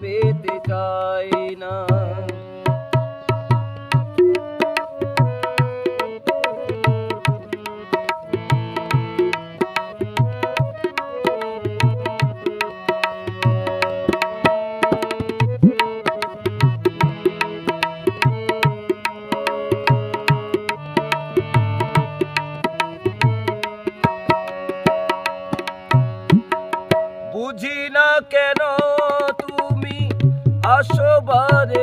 পেতে চাই না। তুমি আসো বারে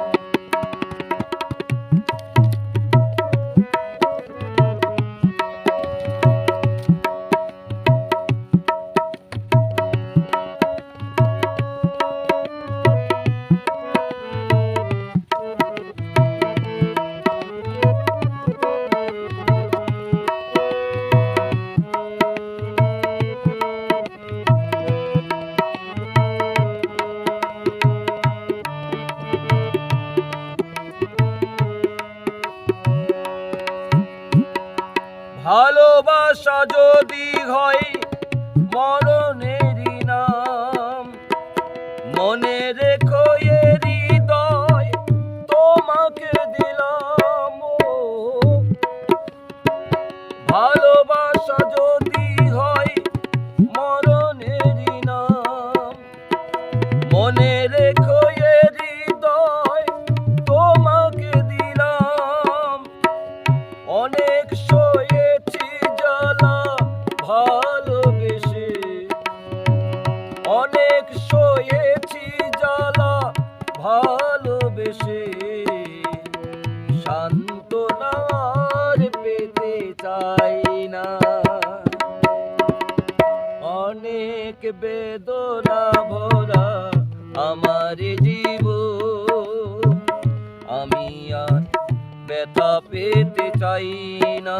যদি হয় মরণেরই অনেক সয়েছি জ্বালা, ভালোবেসে। শান্তনার পেতে চাই না। অনেক বেদনা ভরা আমার জীব আমি আর ব্যথা পেতে চাই না।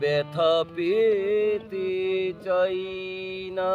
ব্যথা পেতে চাই না।